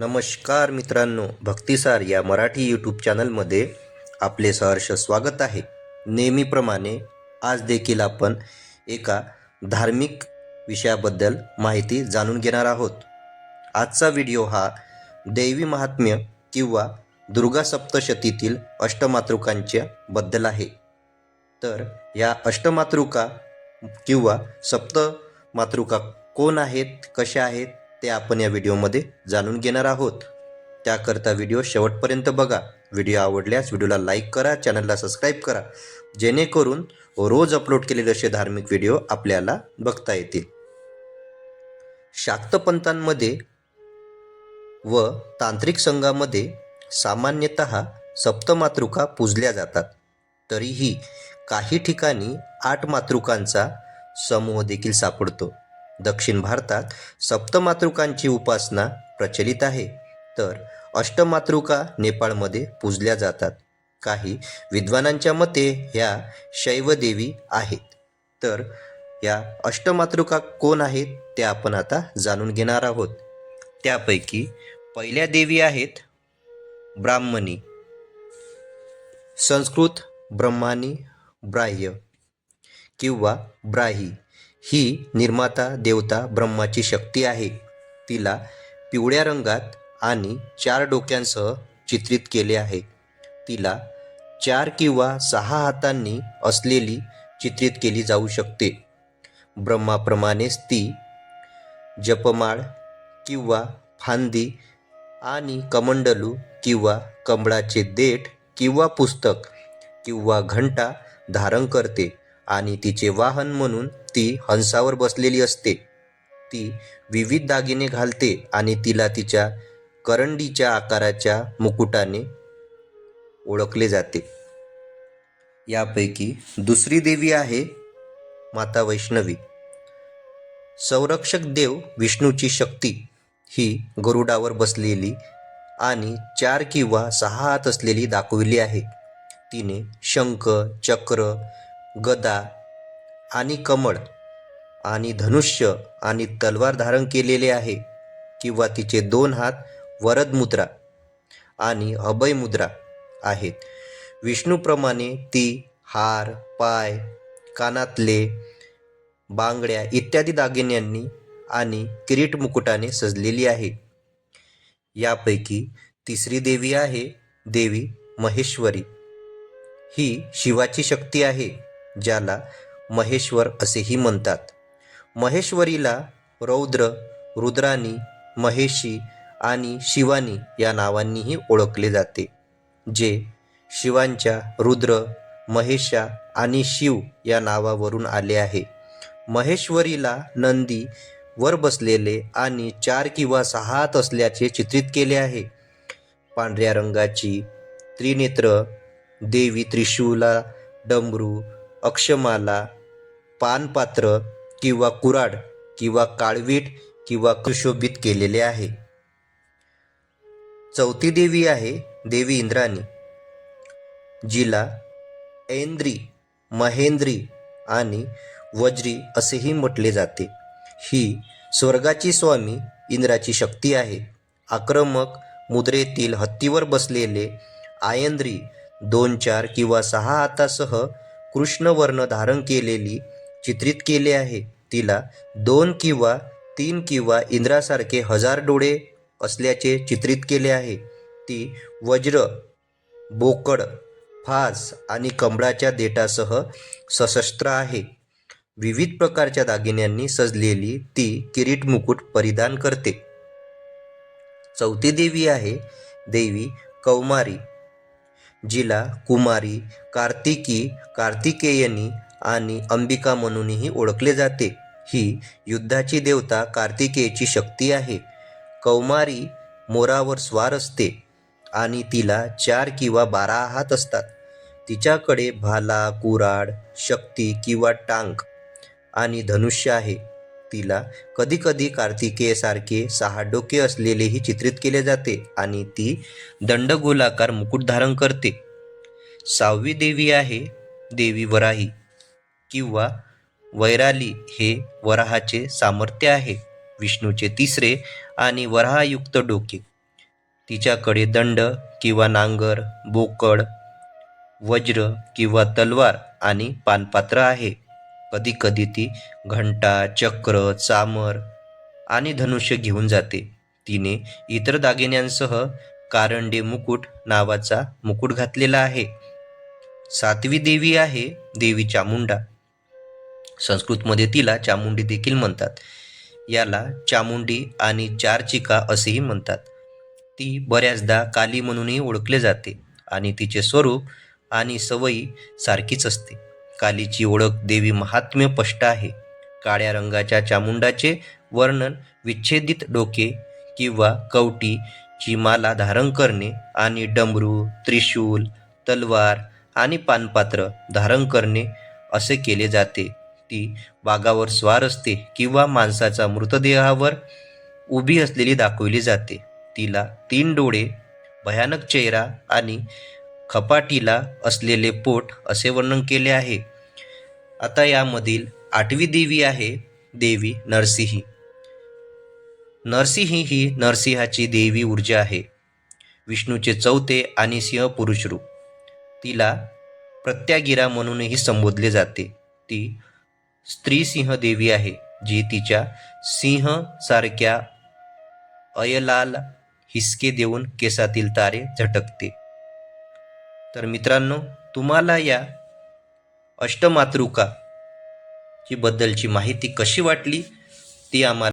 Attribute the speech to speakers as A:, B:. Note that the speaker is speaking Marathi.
A: नमस्कार मित्रांनो भक्तिसार या मराठी यूट्यूब चॅनलमध्ये आपले सहर्ष स्वागत आहे. नेहमीप्रमाणे आज देखील आपण एका धार्मिक विषयाबद्दल माहिती जाणून घेणार आहोत. आजचा व्हिडिओ हा दैवी महात्म्य किंवा दुर्गा सप्तशतीतील अष्टमातृकांच्या बद्दल आहे. तर या अष्टमातृका किंवा सप्तमातृका कोण आहेत कशा आहेत ते आपण या व्हिडिओमध्ये जाणून घेणार आहोत. त्याकरता व्हिडिओ शेवटपर्यंत बघा. व्हिडिओ आवडल्यास व्हिडिओला लाईक करा चॅनलला सबस्क्राईब करा. जेणेकरून रोज अपलोड केलेले असे धार्मिक व्हिडिओ आपल्याला बघता येतील. शाक्तपंतांमध्ये व तांत्रिक संघामध्ये सामान्यतः सप्तमातृका पूजल्या जातात. तरीही काही ठिकाणी आठ मातृकांचा समूह देखील सापडतो. दक्षिण भारतात सप्तमातृकांची उपासना प्रचलित आहे. तर अष्टमातृका नेपाळमध्ये पूजल्या जातात. काही विद्वानांच्या मते ह्या शैवदेवी आहेत. तर या अष्टमातृका कोण आहेत ते आपण आता जाणून घेणार आहोत. त्यापैकी पहिल्या देवी आहेत ब्राह्मणी. संस्कृत ब्रह्मानी ब्राह्य किंवा ब्राही. ही निर्माता देवता ब्रह्माची शक्ती आहे. तिला पिवळ्या रंगात आणि चार डोक्यांसह चित्रित केले आहे. तिला चार किंवा सहा हातांनी असलेली चित्रित केली जाऊ शकते. ब्रह्माप्रमाणेच ती जपमाळ किंवा फांदी आणि कमंडलू किंवा कमळाचे देठ किंवा पुस्तक किंवा घंटा धारण करते. आणि तिचे वाहन म्हणून ती हंसावर बसलेली असते. ती विविध दागिने घालते आणि तिला तिच्या करंडीच्या आकाराच्या मुकुटाने ओळखले जाते. यापैकी दुसरी देवी आहे माता वैष्णवी. संरक्षक देव विष्णूची शक्ती ही गरुडावर बसलेली आणि चार किंवा सहा हात असलेली दाखविली आहे. तिने शंख चक्र गदा आणि कमळ आणि धनुष्य आणि तलवार धारण केलेले आहे किंवा तिचे दोन हात वरद मुद्रा आणि अभय मुद्रा आहेत. विष्णूप्रमाणे ती हार पाय कानातले बांगड्या इत्यादी दागिन्यांनी आणि किरीट मुकुटाने सजलेली आहे. यापैकी तिसरी देवी आहे देवी महेश्वरी. ही शिवाची शक्ती आहे. ज्याला महेश्वर असेही म्हणतात. महेश्वरीला रौद्र रुद्रानी महेशी आणि शिवानी या नावांनीही ओळखले जाते जे शिवांच्या रुद्र महेशा आणि शिव या नावावरून आले आहे. महेश्वरीला नंदी वर बसलेले आणि चार किंवा सहा हात असल्याचे चित्रित केले आहे. पांढऱ्या रंगाची त्रिनेत्र देवी त्रिशूला डमरू अक्षमाला पानपात्र किंवा कुराड किंवा काळवीट किंवा सुशोभित केलेले आहे. चौथी देवी आहे देवी इंद्राणी जिला ऐंद्री महेंद्री आणि वज्री असेही म्हटले जाते. ही स्वर्गाची स्वामी इंद्राची शक्ती आहे. आक्रमक मुद्रेतील हत्तीवर बसलेले आयंद्री दोन चार किंवा सहा हातासह कृष्णवर्ण धारण केलेली चित्रित केले आहे. तिला दोन किंवा तीन किंवा इंद्रासारखे हजार डोळे असल्याचे चित्रित केले आहे. ती वज्र बोकड फास आणि कमळाच्या देठासह सशस्त्र आहे. विविध प्रकारच्या दागिन्यांनी सजलेली ती किरीट मुकुट परिधान करते. चौथी देवी आहे देवी कौमारी. जिला कुमारी कार्तिकी कार्तिकेयनी आणि अंबिका म्हणूनही ओळखले जाते. ही युद्धाची देवता कार्तिकेयची शक्ती आहे. कौमारी मोरावर स्वार असते आणि तिला चार किंवा बारा हात असतात. तिच्याकडे भाला कुराड शक्ती किंवा टांग आणि धनुष्य आहे. तिला कधीकधी कार्तिकेयसारखे सहा डोके असलेलेही चित्रित केले जाते आणि ती दंडगोलाकार मुकुट धारण करते. सहावी देवी आहे देवी वराही किंवा वैराली हे वराहाचे सामर्थ्य आहे विष्णूचे तिसरे आणि वराहयुक्त डोके. तिच्याकडे दंड किंवा नांगर बोकड वज्र किंवा तलवार आणि पानपात्र आहे. कधीकधी ती घंटा चक्र चामर आणि धनुष्य घेऊन जाते. तिने इतर दागिन्यांसह कारंडे मुकुट नावाचा मुकुट घातलेला आहे. सातवी देवी आहे देवी चामुंडा. संस्कृतमध्ये तिला चामुंडी देखील म्हणतात. याला चामुंडी आणि चारचिका असेही म्हणतात. ती बऱ्याचदा काली म्हणूनही ओळखले जाते आणि तिचे स्वरूप आणि सवयी सारखीच असते. कालीची ओळख देवी महात्म्य स्पष्ट आहे. काळ्या रंगाच्या चामुंडाचे वर्णन विच्छेदित डोके किंवा कवटीची माला धारण करणे आणि डमरू त्रिशूल तलवार आणि पानपात्र धारण करणे असे केले जाते. ती वाघावर स्वार असते किंवा माणसाचा मृतदेहावर उभी असलेली दाखवली जाते. तिला तीन डोळे भयानक चेहरा आणि खपाटीला असलेले पोट असे वर्णन केले आहे. आता यामधील आठवी देवी आहे देवी नरसिंही. नरसिंही ही नरसिंहाची देवी ऊर्जा आहे. विष्णूचे चौथे आणि सिंह पुरुष रूप. तिला प्रत्यागिरा म्हणूनही संबोधले जाते. ती स्त्री सिंह देवी आहे जी तिच्या सिंह सारख्या अयलाल हिसके देऊन केसातील तारे झटकते. तर मित्रांनो तुम्हाला या अष्टमातृका. ची बद्दलची माहिती कशी वाटली ती आम्हाला